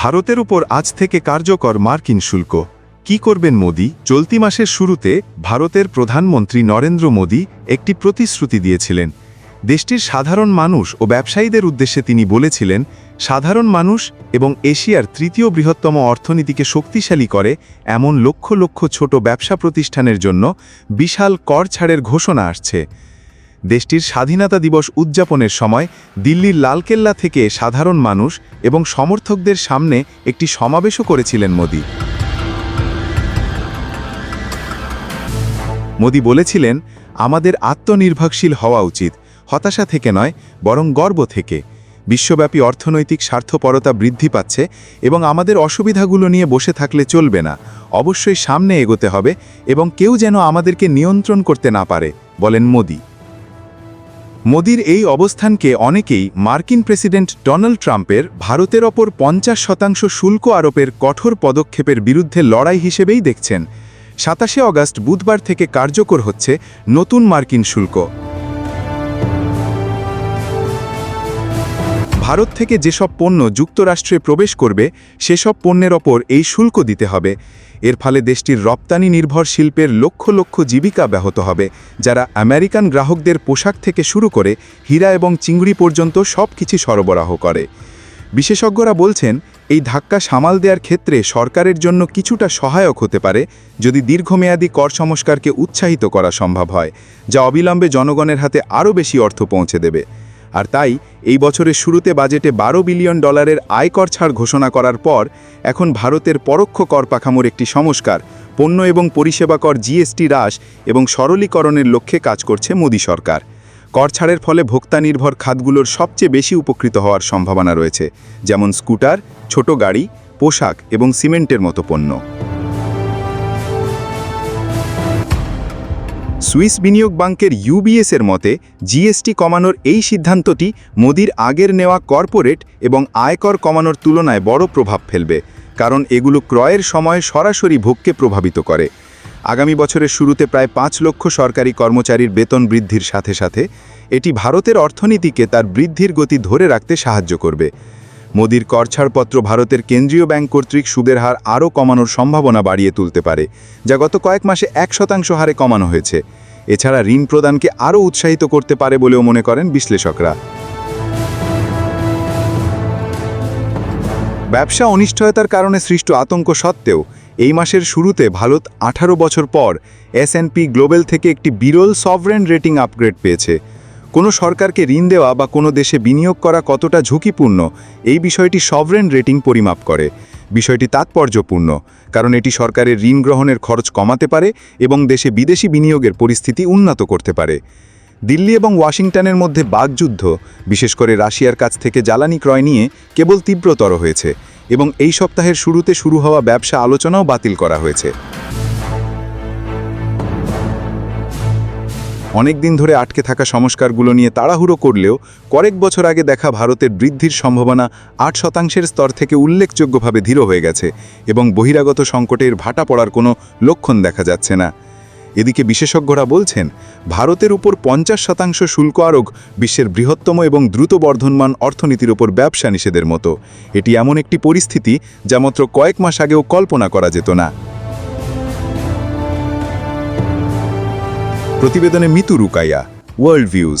ভারতের উপর আজ থেকে কার্যকর মার্কিন শুল্ক। কি করবেন মোদি? চলতি মাসের শুরুতে ভারতের প্রধানমন্ত্রী নরেন্দ্র মোদি একটি প্রতিশ্রুতি দিয়েছিলেন। দেশটির সাধারণ মানুষ ও ব্যবসায়ীদের উদ্দেশ্যে তিনি বলেছিলেন, সাধারণ মানুষ এবং এশিয়ার তৃতীয় বৃহত্তম অর্থনীতিকে শক্তিশালী করে এমন লক্ষ লক্ষ ছোট ব্যবসা প্রতিষ্ঠানের জন্য বিশাল কর ছাড়ের ঘোষণা আসছে। দেশটির স্বাধীনতা দিবস উদযাপনের সময় দিল্লির লালকেল্লা থেকে সাধারণ মানুষ এবং সমর্থকদের সামনে একটি সমাবেশও করেছিলেন মোদি। মোদি বলেছিলেন, আমাদের আত্মনির্ভরশীল হওয়া উচিত, হতাশা থেকে নয়, বরং গর্ব থেকে। বিশ্বব্যাপী অর্থনৈতিক স্বার্থপরতা বৃদ্ধি পাচ্ছে এবং আমাদের অসুবিধাগুলো নিয়ে বসে থাকলে চলবে না। অবশ্যই সামনে এগোতে হবে এবং কেউ যেন আমাদেরকে নিয়ন্ত্রণ করতে না পারে, বলেন মোদি। মোদির এই অবস্থানকে অনেকেই মার্কিন প্রেসিডেন্ট ডোনাল্ড ট্রাম্পের ভারতের ওপর পঞ্চাশ শতাংশ শুল্ক আরোপের কঠোর পদক্ষেপের বিরুদ্ধে লড়াই হিসেবেই দেখছেন। সাতাশে অগাস্ট বুধবার থেকে কার্যকর হচ্ছে নতুন মার্কিন শুল্ক। ভারত থেকে যেসব পণ্য যুক্তরাষ্ট্রে প্রবেশ করবে, সেসব পণ্যের ওপর এই শুল্ক দিতে হবে। এর ফলে দেশটির রপ্তানি নির্ভর শিল্পের লক্ষ লক্ষ জীবিকা ব্যাহত হবে, যারা আমেরিকান গ্রাহকদের পোশাক থেকে শুরু করে হীরা এবং চিংড়ি পর্যন্ত সব কিছু সরবরাহ করে। বিশেষজ্ঞরা বলছেন, এই ধাক্কা সামাল দেওয়ার ক্ষেত্রে সরকারের জন্য কিছুটা সহায়ক হতে পারে যদি দীর্ঘমেয়াদী কর সংস্কারকে উৎসাহিত করা সম্ভব হয়, যা অবিলম্বে জনগণের হাতে আরও বেশি অর্থ পৌঁছে দেবে। আর তাই এই বছরের শুরুতে বাজেটে বারো বিলিয়ন ডলারের আয়কর ছাড় ঘোষণা করার পর এখন ভারতের পরোক্ষ কর পাখামোর একটি সংস্কার, পণ্য এবং পরিষেবা কর জিএসটি হ্রাস এবং সরলীকরণের লক্ষ্যে কাজ করছে মোদী সরকার। কর ছাড়ের ফলে ভোক্তা নির্ভর খাতগুলোর সবচেয়ে বেশি উপকৃত হওয়ার সম্ভাবনা রয়েছে, যেমন স্কুটার, ছোট গাড়ি, পোশাক এবং সিমেন্টের মতো পণ্য। সুইস বিনিয়োগ ব্যাংকের ইউবিএস এর মতে, জিএসটি কমানোর এই সিদ্ধান্তটি মোদির আগের নেওয়া কর্পোরেট এবং আয়কর কমানোর তুলনায় বড় প্রভাব ফেলবে, কারণ এগুলো ক্রয়ের সময় সরাসরি ভোগকে প্রভাবিত করে। আগামী বছরের শুরুতে প্রায় পাঁচ লক্ষ সরকারি কর্মচারীর বেতন বৃদ্ধির সাথে সাথে, এটি ভারতের অর্থনীতিকে তার বৃদ্ধির গতি ধরে রাখতে সাহায্য করবে। মোদির কর ছাড়পত্র ভারতের কেন্দ্রীয় ব্যাংক কর্তৃক সুদের হার আরও কমানোর সম্ভাবনা বাড়িয়ে তুলতে পারে, যা গত কয়েক মাসে এক শতাংশ হারে কমানো হয়েছে। এছাড়া ঋণ প্রদানকে আরও উৎসাহিত করতে পারে বলেও মনে করেন বিশ্লেষকরা। ব্যবসা অনিশ্চয়তার কারণে সৃষ্ট আতঙ্ক সত্ত্বেও, এই মাসের শুরুতে ভারত আঠারো বছর পর এসএনপি গ্লোবাল থেকে একটি বিরল সভরেন রেটিং আপগ্রেড পেয়েছে। কোনো সরকারকে ঋণ দেওয়া বা কোনো দেশে বিনিয়োগ করা কতটা ঝুঁকিপূর্ণ, এই বিষয়টি সভরেন রেটিং পরিমাপ করে। বিষয়টি তাৎপর্যপূর্ণ, কারণ এটি সরকারের ঋণ গ্রহণের খরচ কমাতে পারে এবং দেশে বিদেশি বিনিয়োগের পরিস্থিতি উন্নত করতে পারে। দিল্লি এবং ওয়াশিংটনের মধ্যে বাগযুদ্ধ বিশেষ করে রাশিয়ার কাছ থেকে জ্বালানি ক্রয় নিয়ে কেবল তীব্রতর হয়েছে এবং এই সপ্তাহের শুরুতে শুরু হওয়া ব্যবসা আলোচনাও বাতিল করা হয়েছে। অনেক দিন ধরে আটকে থাকা সংস্কারগুলো নিয়ে তাড়াহুড়ো করলেও কয়েক বছর আগে দেখা ভারতের বৃদ্ধির সম্ভাবনা আট শতাংশের স্তর থেকে উল্লেখযোগ্যভাবে ধীর হয়ে গেছে এবং বহিরাগত সংকটের ভাটা পড়ার কোনো লক্ষণ দেখা যাচ্ছে না। এদিকে বিশেষজ্ঞরা বলছেন, ভারতের উপর পঞ্চাশ শতাংশ শুল্ক আরোগ বিশ্বের বৃহত্তম এবং দ্রুত বর্ধনমান অর্থনীতির ওপর ব্যবসা নিষেধের মতো। এটি এমন একটি পরিস্থিতি যা মাত্র কয়েক মাস আগেও কল্পনা করা যেত না। প্রতিবেদনে মিতু রুকাইয়া ওয়ার্ল্ড ভিউজ